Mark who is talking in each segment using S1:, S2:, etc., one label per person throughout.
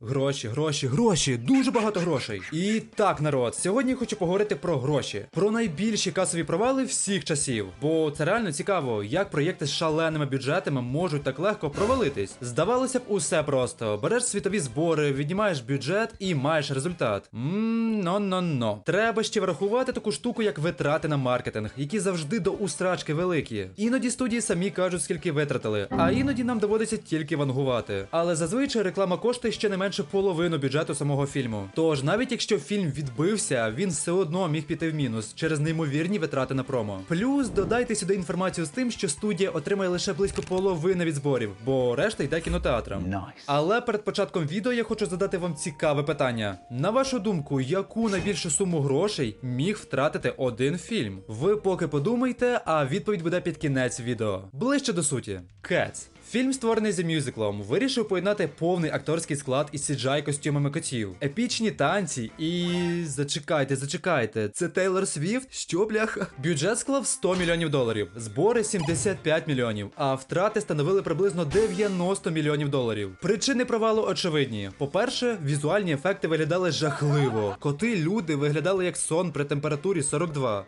S1: Гроші, гроші, гроші, дуже багато грошей. І так, народ, сьогодні хочу поговорити про гроші, про найбільші касові провали всіх часів. Бо це реально цікаво, як проєкти з шаленими бюджетами можуть так легко провалитись. Здавалося б, усе просто. Береш світові збори, віднімаєш бюджет і маєш результат. Ммм, но-но-но. Треба ще врахувати таку штуку, як витрати на маркетинг, які завжди до устрачки великі. Іноді студії самі кажуть, скільки витратили, а іноді нам доводиться тільки вангувати. Але зазвичай реклама коштує ще не менше половину бюджету самого фільму. Тож, навіть якщо фільм відбився, він все одно міг піти в мінус через неймовірні витрати на промо. Плюс додайте сюди інформацію з тим, що студія отримає лише близько половини від зборів, бо решта йде кінотеатрам.
S2: Nice.
S1: Але перед початком відео я хочу задати вам цікаве питання. На вашу думку, яку найбільшу суму грошей міг втратити один фільм? Ви поки подумайте, а відповідь буде під кінець відео. Ближче до суті. Cats. Фільм, створений за мюзиклом, вирішив поєднати повний акторський склад із CGI костюмами котів, епічні танці і. Зачекайте, зачекайте, це Тейлор Свіфт? Що бляха? Бюджет склав 100 мільйонів доларів, збори 75 мільйонів, а втрати становили приблизно 90 мільйонів доларів. Причини провалу очевидні. По-перше, візуальні ефекти виглядали жахливо. Коти люди виглядали як сон при температурі 42.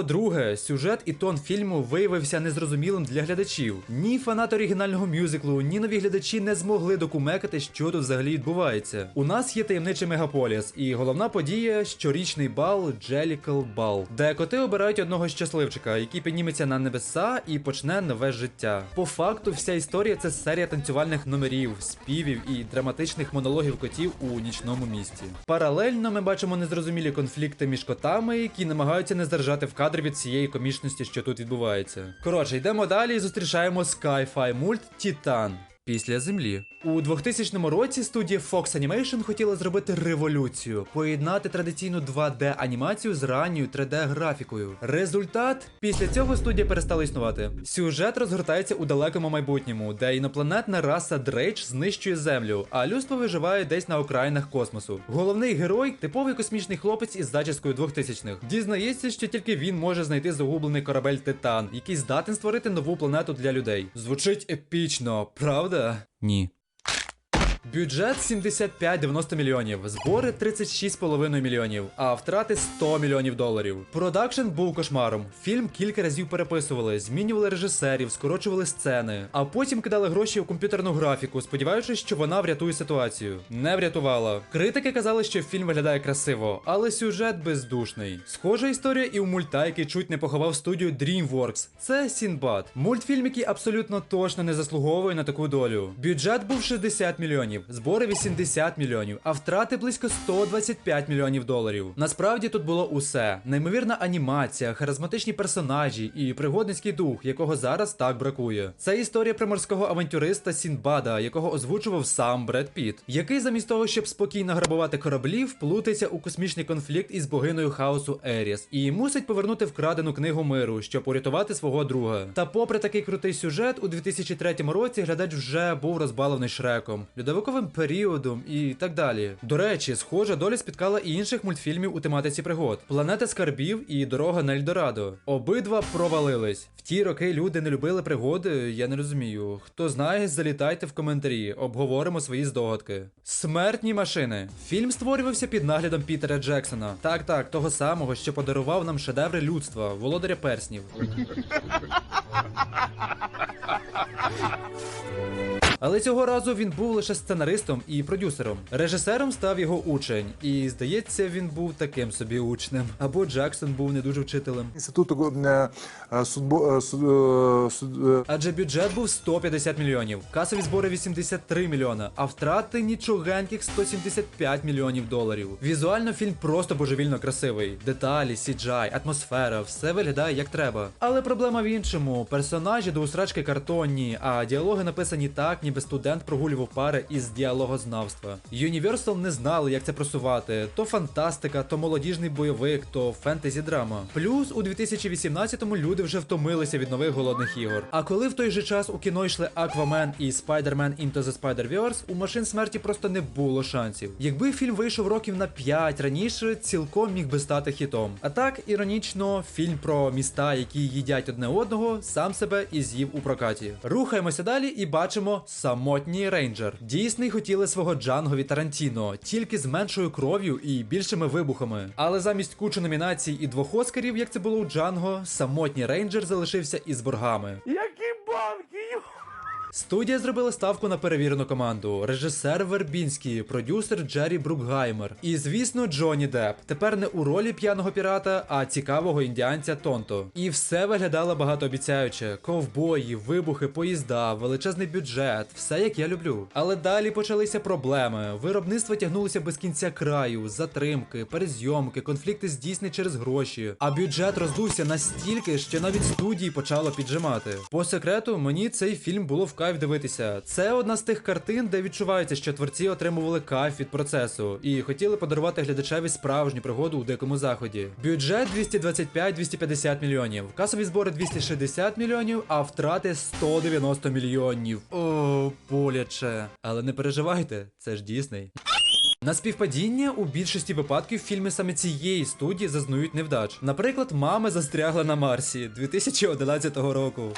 S1: По-друге, сюжет і тон фільму виявився незрозумілим для глядачів. Ні фанати оригінального мюзиклу, ні нові глядачі не змогли докумекати, що тут взагалі відбувається. У нас є таємничий мегаполіс, і головна подія щорічний бал Джелікал Бал, де коти обирають одного щасливчика, який підніметься на небеса і почне нове життя. По факту, вся історія це серія танцювальних номерів, співів і драматичних монологів котів у нічному місті. Паралельно ми бачимо незрозумілі конфлікти між котами, які намагаються не здержати в кадр від цієї комічності, що тут відбувається. Коротше, йдемо далі і зустрічаємо Sci-Fi мульт Титан. Після землі у 2000 році студія Fox Animation хотіла зробити революцію, поєднати традиційну 2D анімацію з ранньою 3D графікою. Результат після цього студія перестала існувати. Сюжет розгортається у далекому майбутньому, де інопланетна раса Дрейдж знищує землю, а людство виживає десь на окраїнах космосу. Головний герой типовий космічний хлопець із зачіскою 2000-х. Дізнається, що тільки він може знайти загублений корабель Титан, який здатен створити нову планету для людей. Звучить епічно, правда? Ні. Бюджет 75-90 мільйонів, збори 36,5 мільйонів, а втрати 100 мільйонів доларів. Продакшн був кошмаром. Фільм кілька разів переписували, змінювали режисерів, скорочували сцени, а потім кидали гроші у комп'ютерну графіку, сподіваючись, що вона врятує ситуацію. Не врятувала. Критики казали, що фільм виглядає красиво, але сюжет бездушний. Схожа історія і у мульта, який чуть не поховав студію DreamWorks. Це Сінбад. Мультфільм, який абсолютно точно не заслуговує на таку долю. Бюджет був 60 мільйонів, збори 80 мільйонів, а втрати близько 125 мільйонів доларів. Насправді тут було усе: неймовірна анімація, харизматичні персонажі і пригодницький дух, якого зараз так бракує. Це історія про морського авантюриста Сінбада, якого озвучував сам Бред Піт, який замість того, щоб спокійно грабувати кораблі, вплутається у космічний конфлікт із богиною хаосу Еріс і мусить повернути вкрадену книгу миру, щоб урятувати свого друга. Та попри такий крутий сюжет, у 2003 році глядач вже був розбалений шреком, льодовиковим періодом і так далі. До речі, схожа доля спіткала і інших мультфільмів у тематиці пригод: Планета скарбів і Дорога на Ельдорадо. Обидва провалились. В ті роки люди не любили пригоди. Я не розумію. Хто знає, залітайте в коментарі, обговоримо свої здогадки. Смертні машини. Фільм створювався під наглядом Пітера Джексона. Так, так, того самого, що подарував нам шедеври людства, володаря перснів. Але цього разу він був лише сценаристом і продюсером. Режисером став його учень, і здається, він був таким собі учнем. Або Джексон був не дуже вчителем.
S3: Інституту е, е, судбо, е,
S1: Адже бюджет був 150 мільйонів, касові збори 83 мільйона, а втрати нічогеньких 175 мільйонів доларів. Візуально фільм просто божевільно красивий. Деталі, CGI, атмосфера, все виглядає як треба. Але проблема в іншому: персонажі до усрачки картонні, а діалоги написані так, ніби ніби студент прогулював пари із діалогознавства. Universal не знали, як це просувати: то фантастика, то молодіжний бойовик, то фентезі драма. Плюс у 2018-му люди вже втомилися від нових голодних ігор. А коли в той же час у кіно йшли Аквамен і Spider-Man Into the Spider-Verse, у машин смерті просто не було шансів. Якби фільм вийшов років на 5 раніше, цілком міг би стати хітом. А так, іронічно, фільм про міста, які їдять одне одного, сам себе і з'їв у прокаті. Рухаємося далі і бачимо самотній рейнджер. Дійсний хотіли свого Джанго від Тарантіно, тільки з меншою кров'ю і більшими вибухами. Але замість кучу номінацій і двох оскарів, як це було у Джанго, самотній рейнджер залишився із боргами.
S2: Які банки?
S1: Студія зробила ставку на перевірену команду: режисер Вербінський, продюсер Джері Брукгаймер. І, звісно, Джонні Депп. Тепер не у ролі п'яного пірата, а цікавого індіанця Тонто. І все виглядало багатообіцяюче: ковбої, вибухи, поїзда, величезний бюджет, все як я люблю. Але далі почалися проблеми. Виробництво тягнулося без кінця краю, затримки, перезйомки, конфлікти з Дійсни через гроші. А бюджет роздувся настільки, що навіть студії почало піджимати. По секрету, мені цей фільм було в кайф дивитися. Це одна з тих картин, де відчувається, що творці отримували кайф від процесу і хотіли подарувати глядачеві справжню пригоду у дикому заході. Бюджет 225-250 мільйонів, касові збори 260 мільйонів, а втрати 190 мільйонів. О, боляче. Але не переживайте, це ж Дісней. На співпадіння у більшості випадків фільми саме цієї студії зазнають невдач. Наприклад, мами застрягла на Марсі 2011 року.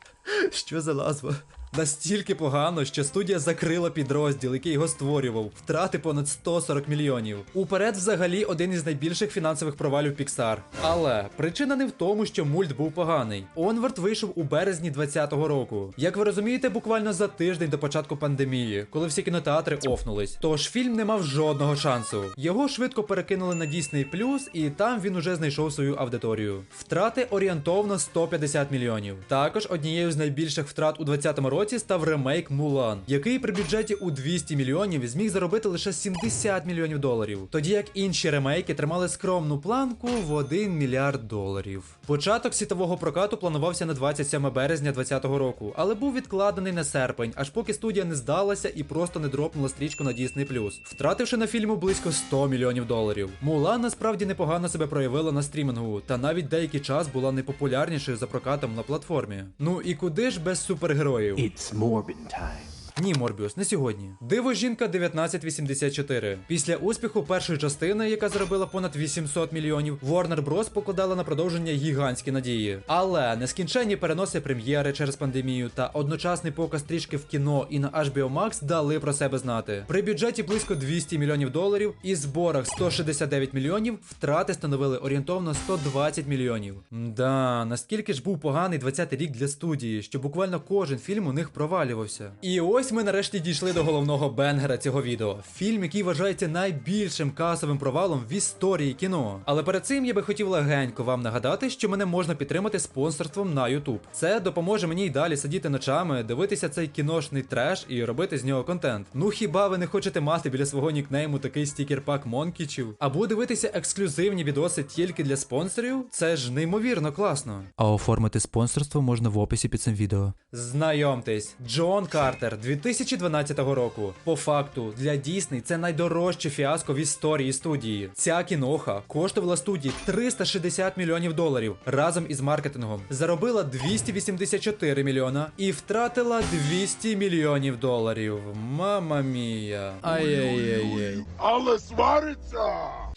S1: Що за назва? Настільки погано, що студія закрила підрозділ, який його створював, втрати понад 140 мільйонів. Уперед, взагалі, один із найбільших фінансових провалів Pixar. Але причина не в тому, що мульт був поганий. Онвард вийшов у березні 2020 року. Як ви розумієте, буквально за тиждень до початку пандемії, коли всі кінотеатри офнулись. Тож фільм не мав жодного шансу. Його швидко перекинули на Disney+, і там він уже знайшов свою аудиторію. Втрати орієнтовно 150 мільйонів. Також однією з найбільших втрат у 2020 році став ремейк Мулан, який при бюджеті у 200 мільйонів зміг заробити лише 70 мільйонів доларів. Тоді як інші ремейки тримали скромну планку в 1 мільярд доларів. Початок світового прокату планувався на 27 березня 2020 року, але був відкладений на серпень, аж поки студія не здалася і просто не дропнула стрічку на Disney+, втративши на фільму близько 100 мільйонів доларів. Мулан насправді непогано себе проявила на стрімінгу, та навіть деякий час була найпопулярнішою за прокатом на платформі. Ну і куди ж без супергероїв?
S2: It's Morbin time.
S1: Ні, Морбіус, не сьогодні. Диво жінка 1984. Після успіху першої частини, яка заробила понад 800 мільйонів, Warner Bros. покладала на продовження гігантські надії. Але нескінченні переноси прем'єри через пандемію та одночасний показ стрічки в кіно і на HBO Max дали про себе знати. При бюджеті близько 200 мільйонів доларів і зборах 169 мільйонів втрати становили орієнтовно 120 мільйонів. Мда, наскільки ж був поганий 20-й рік для студії, що буквально кожен фільм у них провалювався. І ось ми нарешті дійшли до головного бенгера цього відео. Фільм, який вважається найбільшим касовим провалом в історії кіно. Але перед цим я би хотів легенько вам нагадати, що мене можна підтримати спонсорством на YouTube. Це допоможе мені й далі сидіти ночами, дивитися цей кіношний треш і робити з нього контент. Ну хіба ви не хочете мати біля свого нікнейму такий стікер-пак монкічів? Або дивитися ексклюзивні відоси тільки для спонсорів? Це ж неймовірно класно. А оформити спонсорство можна в описі під цим відео. Знайомтесь, Джон Картер 2012 року. По факту, для Дісней це найдорожче фіаско в історії студії. Ця кіноха коштувала студії 360 мільйонів доларів разом із маркетингом. Заробила 284 мільйона і втратила 200 мільйонів доларів. Мама мія. Ай-яй-яй-яй.
S4: Але свариться!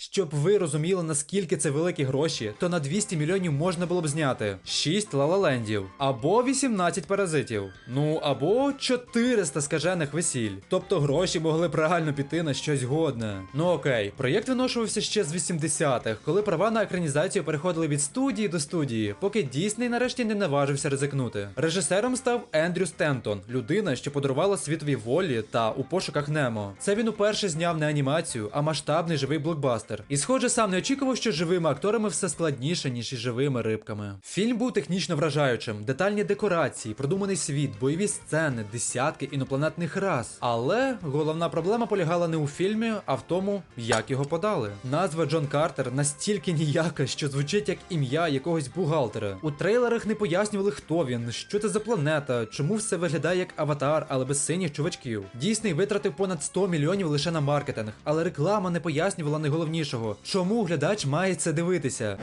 S1: Щоб ви розуміли, наскільки це великі гроші, то на 200 мільйонів можна було б зняти 6 лалалендів, або 18 паразитів, ну або 400 скажених весіль. Тобто гроші могли б реально піти на щось годне. Ну окей, проєкт виношувався ще з 80-х, коли права на екранізацію переходили від студії до студії, поки Дісней нарешті не наважився ризикнути. Режисером став Ендрю Стентон, людина, що подарувала світові волі та у пошуках Немо. Це він уперше зняв не анімацію, а масштабний живий блокбастер. Картер. І схоже, сам не очікував, що живими акторами все складніше, ніж із живими рибками. Фільм був технічно вражаючим, детальні декорації, продуманий світ, бойові сцени, десятки інопланетних рас. Але головна проблема полягала не у фільмі, а в тому, як його подали. Назва Джон Картер настільки ніяка, що звучить як ім'я якогось бухгалтера. У трейлерах не пояснювали, хто він, що це за планета, чому все виглядає як аватар, але без синіх чувачків. Дійсний витратив понад 100 мільйонів лише на маркетинг, але реклама не пояснювала найголовнішого, чому глядач має це дивитися.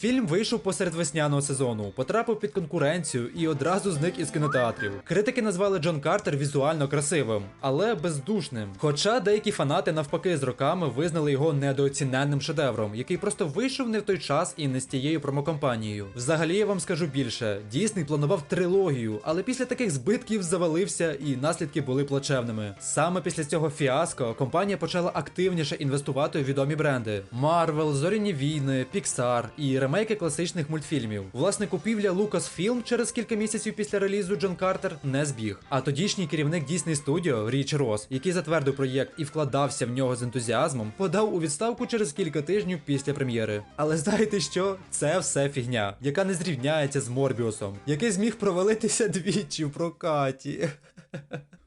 S1: Фільм вийшов посеред весняного сезону, потрапив під конкуренцію і одразу зник із кінотеатрів. Критики назвали Джон Картер візуально красивим, але бездушним. Хоча деякі фанати навпаки з роками визнали його недооціненним шедевром, який просто вийшов не в той час і не з тією промокомпанією. Взагалі я вам скажу більше: Дійсний планував трилогію, але після таких збитків завалився і наслідки були плачевними. Саме після цього фіаско компанія почала активніше інвестувати у відомі бренди: Marvel, Зоряні війни, Pixar і ремейки класичних мультфільмів. Власне, купівля Lucasfilm через кілька місяців після релізу Джон Картер не збіг. А тодішній керівник Disney Studio Річ Рос, який затвердив проєкт і вкладався в нього з ентузіазмом, подав у відставку через кілька тижнів після прем'єри. Але знаєте що? Це все фігня, яка не зрівняється з Морбіусом, який зміг провалитися двічі в прокаті.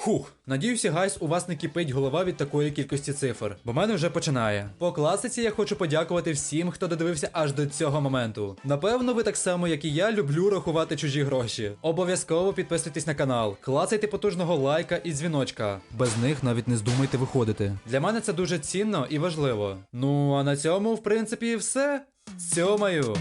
S1: Хух, надіюся, гайс, у вас не кипить голова від такої кількості цифр, бо мене вже починає. По класиці я хочу подякувати всім, хто додивився аж до цього моменту. Напевно, ви так само, як і я, люблю рахувати чужі гроші. Обов'язково підписуйтесь на канал, клацайте потужного лайка і дзвіночка. Без них навіть не здумайте виходити. Для мене це дуже цінно і важливо. Ну а на цьому, в принципі, все. Цьомаю!